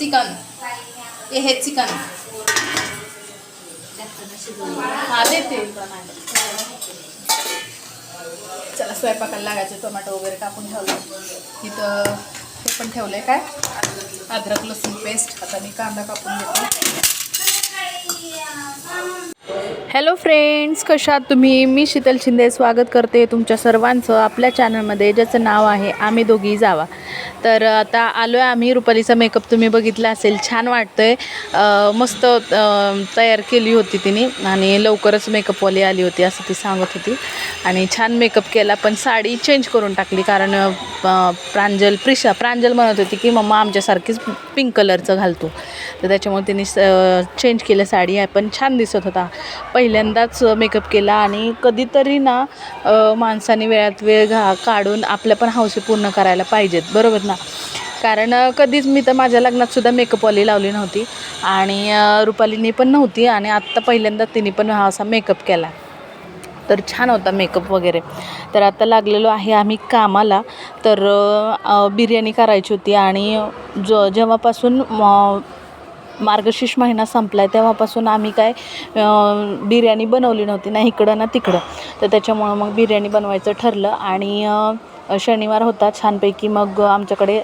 Chicken. हे हे chicken. हा देते. चला स्वयंपाकाला लागायचे टोमॅटो वगैरे कापून ठेवलं. इथं हे पण ठेवलं आहे काय? अद्रक लसूण पेस्ट आता मी कांदा कापून घेतो. हॅलो फ्रेंड्स कशात तुम्ही? मी शीतल शिंदे स्वागत करते तुमच्या सर्वांचं आपल्या चॅनलमध्ये ज्याचं नाव आहे आम्ही दोघी जावा. तर आता आलो आहे आम्ही रुपालीचा मेकअप तुम्ही बघितला असेल छान वाटतं आहे मस्त तयार केली होती तिने आणि लवकरच मेकअपवाली आली होती असं ती सांगत होती. आणि छान मेकअप केला पण साडी चेंज करून टाकली कारण प्रांजल प्रिशा प्रांजल म्हणत होती की मम्मा आमच्यासारखीच पिंक कलरचं घालतो. तर त्याच्यामुळे तिने चेंज केलं साडी आहे पण छान दिसत होता. पहिल्यांदाच मेकअप केला आणि कधीतरी ना माणसाने वेळात वेळ घा काढून आपल्या पण हौसे पूर्ण करायला पाहिजेत बरोबर ना? कारण कधीच मी तर माझ्या लग्नात सुद्धा मेकअपवाली लावली नव्हती आणि रुपालीने पण नव्हती आणि आत्ता पहिल्यांदा तिने पण हा असा मेकअप केला. तर छान होता मेकअप वगैरे. तर आता लागलेलो आहे आम्ही कामाला. तर बिर्याणी करायची होती आणि ज जेव्हापासून मार्गशीर्ष महिना संपला आहे तेव्हापासून आम्ही काय बिर्याणी बनवली नव्हती ना इकडं ना तिकडं. तर त्याच्यामुळं मग बिर्याणी बनवायचं ठरलं आणि शनिवार होता छानपैकी मग आमच्याकडे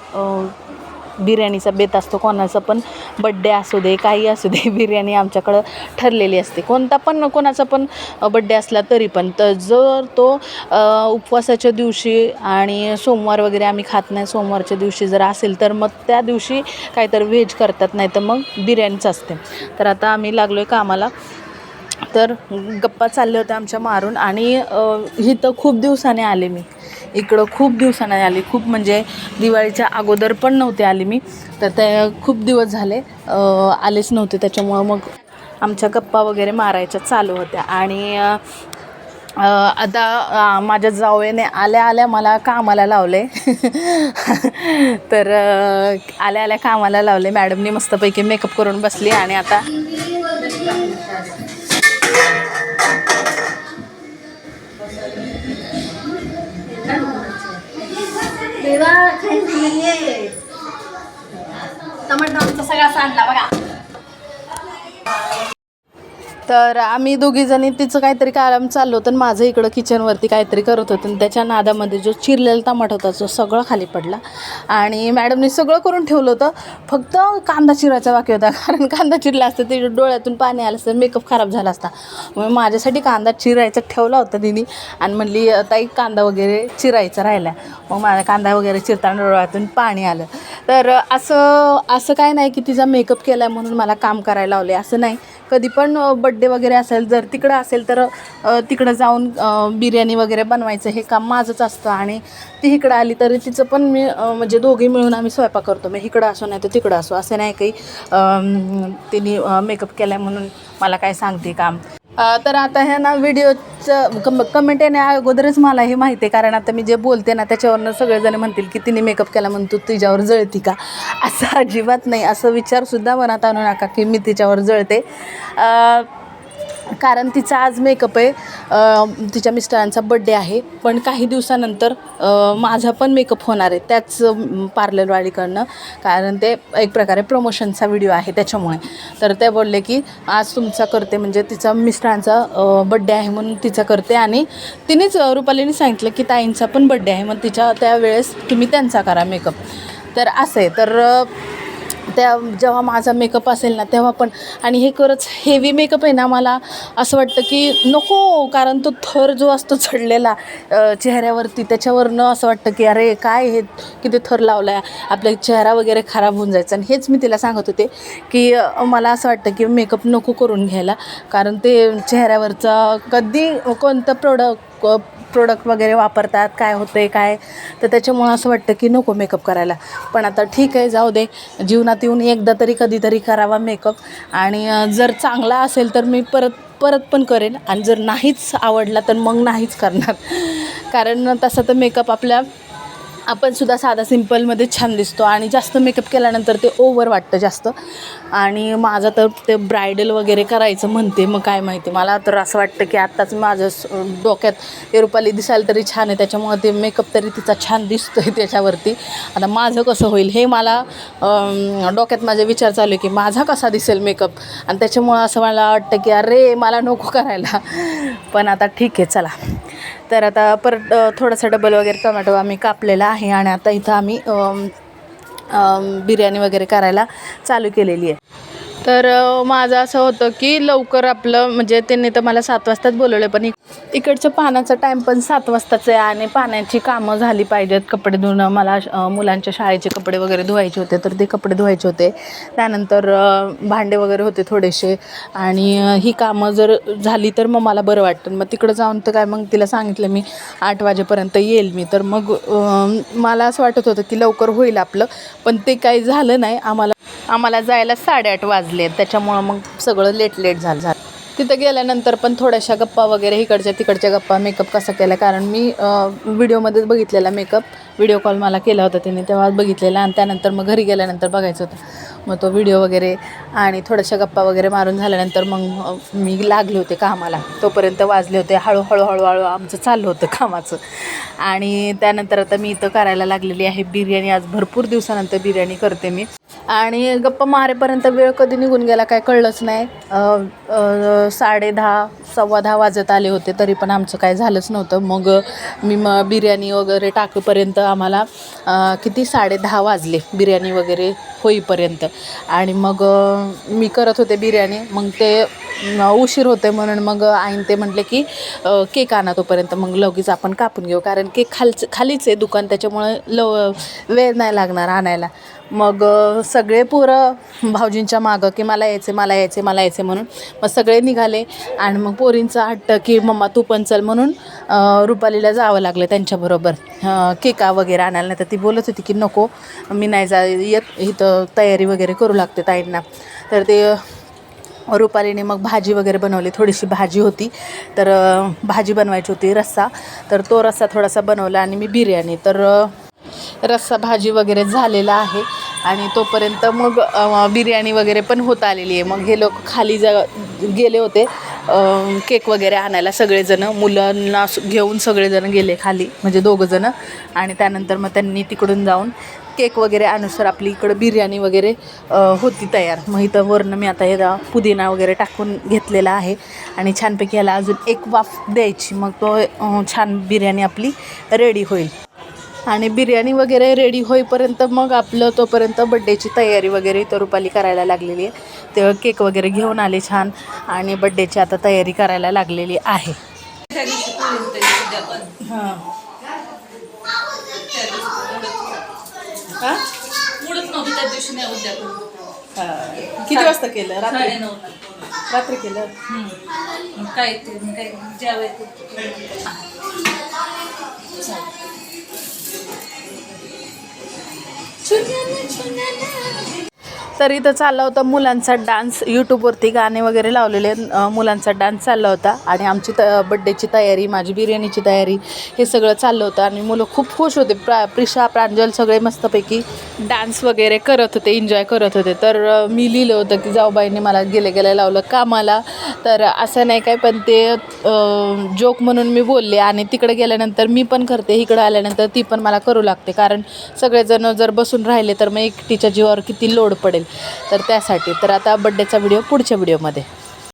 बिर्याणीचा बेत असतो कोणाचा पण बड्डे असू दे काही असू दे बिर्याणी आमच्याकडं ठरलेली असते. कोणता पण कोणाचा पण बड्डे असला तरी पण. तर जर तो उपवासाच्या दिवशी आणि सोमवार वगैरे आम्ही खात नाही सोमवारच्या दिवशी जर असेल तर मग त्या दिवशी काहीतरी व्हेज करतात नाही तर मग बिर्याणीच असते. तर आता आम्ही लागलो आहे कामाला. तर गप्पा चालले होते आमच्या मारून आणि इथं खूप दिवसाने आले मी. इकडं खूप दिवसाने आले. खूप म्हणजे दिवाळीच्या अगोदर पण नव्हते आले मी. तर ते खूप दिवस झाले आलेच नव्हते. त्याच्यामुळं मग आमच्या गप्पा वगैरे मारायच्या चालू होत्या. आणि आता माझ्या जावयाने आल्या आल्या मला कामाला लावले. तर आल्या आल्या कामाला लावले. मॅडमनी मस्तपैकी मेकअप करून बसली आणि आता टमाटर आमचा सगळा सांडला बघा. तर आम्ही दोघीजणी तिचं काहीतरी काम चाललं होतं आणि माझं इकडं किचनवरती काहीतरी करत होतं. आणि त्याच्या नादामध्ये जो चिरलेला टमाट होता तो सगळं खाली पडला. आणि मॅडमने सगळं करून ठेवलं होतं. फक्त कांदा चिरायचा बाकी होता. कारण कांदा चिरला असतं ते डोळ्यातून पाणी आलं असतं मेकअप खराब झाला असता. मग माझ्यासाठी कांदा चिरायचा ठेवला होता तिने. आणि म्हणली ताई कांदा वगैरे चिरायचा राहिला. मग माझा कांदा वगैरे चिरताना डोळ्यातून पाणी आलं. तर असं असं काय नाही की तिचा मेकअप केला म्हणून मला काम करायला लावले असं नाही. कधी पण बड्डे वगैरे असेल जर तिकडं असेल तर तिकडं जाऊन बिर्याणी वगैरे बनवायचं हे काम माझंच असतं. आणि ती इकडं आली तरी तिचं पण मी म्हणजे दोघी मिळून आम्ही स्वयंपाक करतो. मग इकडं असो नाही तर तिकडं असो. असं नाही काही तिने मेकअप केला म्हणून मला काय सांगते काम. तर आता ह्या ना व्हिडिओचं कम कमेंट येण्या अगोदरच मला हे माहिती आहे. कारण आता मी जे बोलते ना त्याच्यावरनं सगळेजण म्हणतील की तिने मेकअप केला म्हणून तू तिच्यावर जळती का? असं अजिबात नाही. असं विचारसुद्धा मनात आणू नका की मी तिच्यावर जळते. कारण तिचा आज मेकअप आहे. तिच्या मिस्टरांचा बड्डे आहे. पण काही दिवसानंतर माझा पण मेकअप होणार आहे. त्याच अम, पार्लरवाडीकडनं कारण ते एक प्रकारे प्रमोशनचा व्हिडिओ आहे त्याच्यामुळे. तर ते बोलले की आज तुमचा करते म्हणजे तिचा मिस्टरांचा बड्डे आहे म्हणून तिचा करते. आणि तिनेच रुपालीने सांगितलं की ताईंचा पण बड्डे आहे. मग तिच्या त्यावेळेस तुम्ही त्यांचा करा मेकअप तर असं आहे. तर त्या जेव्हा माझा मेकअप असेल ना तेव्हा पण. आणि हे खरंच हेवी मेकअप आहे ना मला असं वाटतं की नको कारण तो थर जो असतो चढलेला चेहऱ्यावरती त्याच्यावरनं असं वाटतं की अरे काय हे किती थर लावला आहे आपला चेहरा वगैरे खराब होऊन जायचा. आणि हेच मी तिला सांगत होते की मला असं वाटतं की मेकअप नको करून घ्यायला कारण ते चेहऱ्यावरचा कधी कोणतं प्रोडक्ट प्रोडक्ट वगैरे वापरतात काय होतं आहे काय? तर त्याच्यामुळं असं वाटतं की नको मेकअप करायला. पण आता ठीक आहे जाऊ दे. जीवनात येऊन एकदा तरी कधीतरी करावा मेकअप आणि जर चांगला असेल तर मी परत परत पण करेन. आणि जर नाहीच आवडला तर मग नाहीच करणार. कारण तसं तर मेकअप आपल्या आपण सुद्धा साधा सिम्पलमध्ये छान दिसतो आणि जास्त मेकअप केल्यानंतर ते ओव्हर वाटतं जास्त. आणि माझं तर ते ब्रायडल वगैरे करायचं म्हणते मग काय माहिती. मला तर असं वाटतं की आत्ताच माझं डोक्यात ते रुपाली दिसायला तरी छान आहे त्याच्यामुळे ते मेकअप तरी तिचा छान दिसतो आहे त्याच्यावरती. आता माझं कसं होईल हे मला डोक्यात माझे विचार चालू आहे की माझा कसा दिसेल मेकअप? आणि त्याच्यामुळं असं मला वाटतं की अरे मला नको करायला. पण आता ठीक आहे चला. तर आता परत थोडंसं थोडासा डबल वगैरे टोमॅटो आम्ही कापलेला आहे आणि आता इथं आम्ही बिर्याणी वगैरे करायला चालू केलेली आहे. तर माझं असं होतं की लवकर आपलं म्हणजे त्यांनी तर मला सात वाजताच बोलवलं पण इक- इकडचं पाण्याचा टाईम पण सात वाजताच आहे आणि पाण्याची कामं झाली पाहिजेत. कपडे धुणं मला मुलांच्या शाळेचे कपडे वगैरे धुवायचे होते तर ते कपडे धुवायचे होते. त्यानंतर भांडे वगैरे होते थोडेसे आणि ही कामं जर झाली तर मग मला बरं वाटतं. मग तिकडं जाऊन तर काय मग तिला सांगितलं मी आठ वाजेपर्यंत येईल मी. तर मग मला असं वाटत होतं की लवकर होईल आपलं पण ते काही झालं नाही. आम्हाला आम्हाला जायला साडेआठ वाजले. त्याच्यामुळं मग सगळं लेट लेट झालं झालं. तिथं गेल्यानंतर पण थोड्याशा गप्पा वगैरे इकडच्या तिकडच्या गप्पा मेकअप कसा केला? कारण मी व्हिडिओमध्येच बघितलेला मेकअप व्हिडिओ कॉल मला केला होता तिने तेव्हा बघितलेला आणि त्यानंतर मग घरी गेल्यानंतर बघायचं होतं. मग तो व्हिडिओ वगैरे आणि थोड्याशा गप्पा वगैरे मारून झाल्यानंतर मग मी लागले होते कामाला. तोपर्यंत वाजले होते हळूहळू हळूहळू आमचं चाललं होतं कामाचं. आणि त्यानंतर आता मी इथं करायला लागलेली आहे बिर्याणी. आज भरपूर दिवसानंतर बिर्याणी करते मी. आणि गप्पा मारेपर्यंत वेळ कधी निघून गेला काय कळलंच नाही. साडे दहा सव्वा दहा वाजत आले होते तरी पण आमचं काय झालंच नव्हतं. मग मी मग बिर्याणी वगैरे टाकूपर्यंत आम्हाला किती? साडे दहा वाजले बिर्याणी वगैरे होईपर्यंत. आणि मग मी करत होते बिर्याणी. मग ते उशीर होते म्हणून मग आईन ते म्हटले की केक आणा तोपर्यंत. मग लगेच आपण कापून घेऊ. कारण केक खालचं खालीच आहे दुकान त्याच्यामुळे लव वेळ नाही लागणार आणायला. मग सगळे पोरं भाऊजींच्या मागं की मला यायचे मला यायचे मला यायचे म्हणून मग सगळे निघाले. आणि मग पोरींचा हट्ट की मम्मा तू पण चल म्हणून रुपालीला जावं लागलं त्यांच्याबरोबर केका वगैरे आणायला नाही तर ती बोलत होती की नको मी नाही जा येत इथं तयारी वगैरे करू लागते ताईंना. तर ते रुपालीने मग भाजी वगैरे बनवली थोडीशी भाजी होती. तर भाजी बनवायची होती रस्सा. तर तो रस्सा थोडासा बनवला आणि मी बिर्याणी. तर रस्सा भाजी वगैरे झालेला आहे. आणि तोपर्यंत मग बिर्याणी वगैरे पण होत आलेली आहे. मग हे लोक खाली जा गेले होते. केक वगैरे आणायला सगळेजणं. मुलांना घेऊन सगळेजण गेले खाली म्हणजे दोघंजणं आणि त्यानंतर मग त्यांनी तिकडून जाऊन केक वगैरे अनुसार आपली इकडं बिर्याणी वगैरे होती तयार. मग इथं वरनं मी आता हे पुदिना वगैरे टाकून घेतलेला आहे. आणि छानपैकी याला अजून एक वाफ द्यायची. मग तो छान बिर्याणी आपली रेडी होईल. आणि बिर्याणी वगैरे रेडी होईपर्यंत मग आपलं तोपर्यंत बड्डेची तयारी वगैरे तर रुपाली करायला लागलेली आहे. ते केक वगैरे घेऊन आले छान आणि बड्डेची आता तयारी करायला लागलेली आहे. हां? हां. किती वाजता केलं? रात्री? रात्री केलं? काय ते काय जेवायचं? Çocuklar, çocuklar. तर इथं चालला होता मुलांचा डान्स. यूट्यूबवरती गाणे वगैरे लावलेले मुलांचा डान्स चालला होता. आणि आमची त बड्डेची तयारी माझी बिर्याणीची तयारी हे सगळं चाललं होतं. आणि मुलं खूप खुश होते. प्रा प्रिशा प्रांजल सगळे मस्तपैकी डान्स वगैरे करत होते एन्जॉय करत होते. तर मी लिहिलं होतं की जाऊबाईंनी मला गेले गेले लावलं कामाला. तर असं नाही काय पण ते जोक म्हणून मी बोलले. आणि तिकडे गेल्यानंतर मी पण करते. इकडं आल्यानंतर ती पण मला करू लागते. कारण सगळेजण जर बसून राहिले तर मग एकटीच्या जीवावर किती लोड पडेल. तर त्यासाठी. तर आता बड्डेचा व्हिडिओ पुढच्या व्हिडिओमध्ये